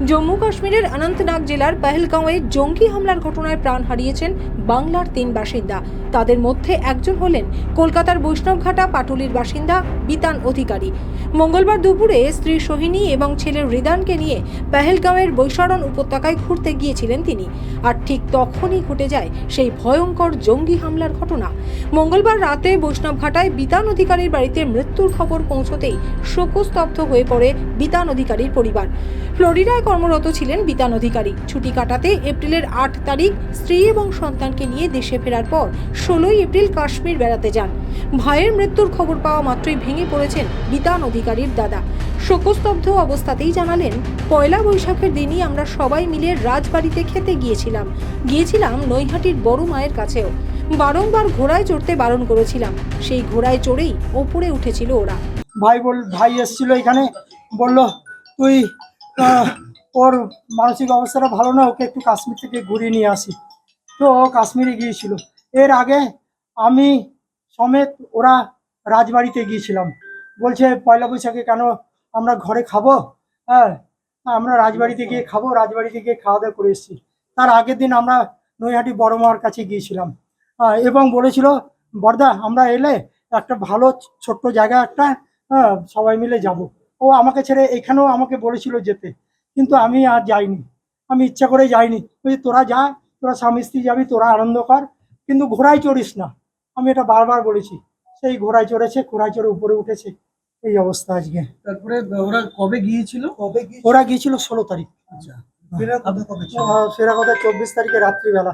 জম্মু কাশ্মীরের অনন্তনাগ জেলার পেহেলগাঁওয়ে জঙ্গি হামলার ঘটনায় প্রাণ হারিয়েছেন বাংলার তিন বাসিন্দা। তাদের মধ্যে একজন হলেন কলকাতার বৈষ্ণবঘাটা পাটুলির বাসিন্দা বিতান অধিকারী। মঙ্গলবার দুপুরে স্ত্রী সোহিনী এবং ছেলে হৃদানকে নিয়ে পেহেলগাঁওয়ের বৈশারণ উপত্যকায় ঘুরতে গিয়েছিলেন তিনি। আর ঠিক তখনই ঘটে যায় সেই ভয়ঙ্কর জঙ্গি হামলার ঘটনা। মঙ্গলবার রাতে বৈষ্ণবঘাটায় বিতান অধিকারীর বাড়িতে মৃত্যুর খবর পৌঁছতেই শোকস্তব্ধ হয়ে পড়ে বিতান অধিকারীর পরিবার। ফ্লোরিডায় কর্মরত ছিলেন বিতান অধিকারী। ছুটি কাটাতে এপ্রিলের আট তারিখ স্ত্রী এবং সন্তানকে নিয়ে দেশে ফেরার পর ষোলোই এপ্রিল কাশ্মীর বেড়াতে যান। ভাইয়ের মৃত্যুর খবর পাওয়া মাত্রই ভেঙে পড়েছেন বিতান অধিকারীর দাদা। শোকস্তব্ধ অবস্থাতেই জানালেন, পয়লা বৈশাখের দিনই আমরা সবাই মিলে রাজবাড়িতে খেতে গিয়েছিলাম। গিয়েছিলাম নৈহাটির বড় মায়ের কাছেও। বারংবার ঘোড়ায় চড়তে বারণ করেছিলাম। সেই ঘোড়ায় চড়েই ওপরে উঠেছিল ওরা। ভাই বল, ভাই এসেছিল এখানে। বলল, তুই ওর মানসিক অবস্থাটা ভালো না ওকে একটু কাশ্মীর থেকে ঘুরিয়ে নিয়ে আসি। তো ও কাশ্মীরে গিয়েছিল। এর আগে আমি সমেত ওরা রাজবাড়িতে গিয়েছিলাম। বলছে পয়লা বৈশাখে কেন আমরা ঘরে খাব? হ্যাঁ আমরা রাজবাড়িতে গিয়ে খাব রাজবাড়িতে গিয়ে খাওয়া দাওয়া করে এসেছি। তার আগের দিন আমরা নৈহাটি বড় মার কাছে গিয়েছিলাম। আহ, এবং বলেছিল বর্দা আমরা এলে একটা ভালো ছোট্ট জায়গা একটা হ্যাঁ সবাই মিলে যাব। ও আমাকে ছেড়ে এখানেও আমাকে বলেছিল যেতে। কিন্তু আমি আর যাইনি। আমি ইচ্ছা করে যাইনি। ওই তোরা যা তোরা স্বামী স্ত্রী যাবি তোরা আনন্দ কর কিন্তু ঘোড়ায় চড়িস না। আমি এটা বারবার বলেছি। সেই ঘোড়ায় চড়েছে ঘোড়ায় চড়ে উপরে উঠেছে। এই অবস্থা আজকে। তারপরে ওরা কবে গিয়েছিল? কবে ওরা গিয়েছিল ষোলো তারিখ। আচ্ছা। ফেরার কথা কবে ছিল? আহ, ফেরা কথা চব্বিশ তারিখে রাত্রিবেলা।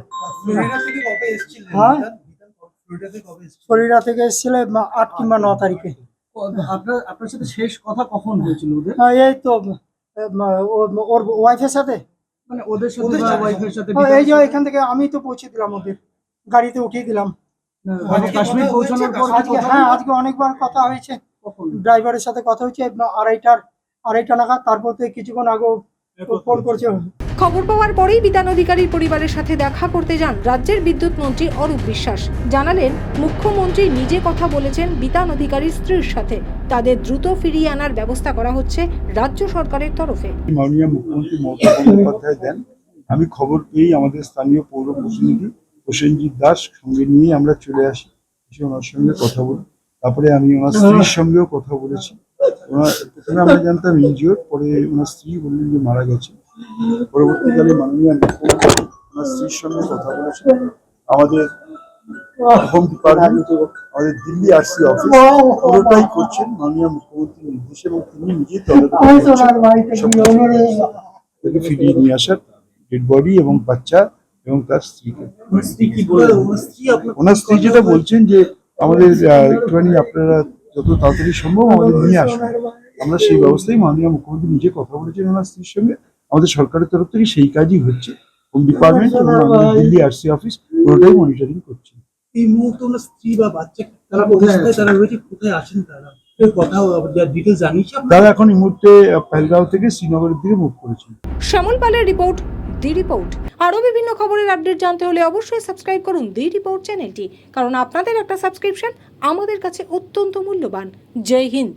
হ্যাঁ? ফ্লোরিডা থেকে এসেছিল? আট কিংবা ন তারিখে। আপনার আপনার সাথে শেষ কথা কখন হয়েছিল এই তো ওর ওয়াইফের সাথে? মানে ওদের সাথে ওয়াইফের সাথে। এই যে এখান থেকে আমি তো পৌঁছে দিলাম ওদের। গাড়িতে উঠিয়ে দিলাম। মানে কাশ্মীর পৌঁছানোর পর আজকে হ্যাঁ আজকে অনেকবার কথা হয়েছে। ড্রাইভারের সাথে কথা হয়েছে আড়াইটার আড়াইটা নাগাদ তারপর থেকে কিছুক্ষণ আগে ফোন করছে। খবর পাওয়ার পরেই বিতান অধিকারীর পরিবারের সাথে দেখা করতে যান রাজ্যের বিদ্যুৎ মন্ত্রী অরূপ বিশ্বাস। জানালেন, মুখ্যমন্ত্রী নিজে কথা বলেছেন বিতান অধিকারীর স্ত্রীর সাথে। তাদের দ্রুত ফিরিয়ে আনার ব্যবস্থা করা হচ্ছে রাজ্য সরকারের তরফে। দেন। আমি খবর পেয়েই আমাদের স্থানীয় পৌর প্রতিনিধি প্রসেনজিৎ দাস সঙ্গে নিয়ে আমরা চলে আসি। এসে ওনার সঙ্গে কথা বলি। তারপরে আমি ওনার স্ত্রীর সঙ্গেও কথা বলেছি। ওনার প্রথমে আমরা জানতাম ইনজিওর পরে ওনার স্ত্রী বললেন যে মারা গেছে। পরবর্তীকালে মাননীয় মুখ্যমন্ত্রী ওনার স্ত্রীর সঙ্গে কথা বলেছেন। আমাদের হোম ডিপার্টমেন্ট আমাদের দিল্লি আরসি অফিস পুরোটাই করছেন মাননীয় মুখ্যমন্ত্রীর নির্দেশে এবং তিনি নিজেই তদন্ত ফিরিয়ে নিয়ে আসার ডেড বডি এবং বাচ্চা এবং তার স্ত্রীকে। ওনার স্ত্রী যেটা বলছেন যে আমাদের আহ, একটুখানি আপনারা যত তাড়াতাড়ি সম্ভব আমাদের নিয়ে আসুন। আমরা সেই ব্যবস্থায় মাননীয় মুখ্যমন্ত্রী নিজে কথা বলেছেন ওনার স্ত্রীর সঙ্গে। আমাদের সরকারের তরফ থেকে সেই কাজই হচ্ছে। হোম ডিপার্টমেন্ট এবং আমাদের দিল্লি আরসি অফিস পুরোটাই মনিটরিং করছে। এই মুহূর্তে ওনার স্ত্রী বা বাচ্চা তারা কোথায় তারা রয়েছে কোথায় আছেন তারা? এখন এই মুহূর্তে থেকে শ্রীনগরের দিকে মুভ শ্যামল পালের রিপোর্ট দি রিপোর্ট আরও বিভিন্ন খবরের আপডেট জানতে হলে অবশ্যই সাবস্ক্রাইব করুন দি রিপোর্ট চ্যানেলটি কারণ আপনাদের একটা সাবস্ক্রিপশন আমাদের কাছে অত্যন্ত মূল্যবান। জয় হিন্দ।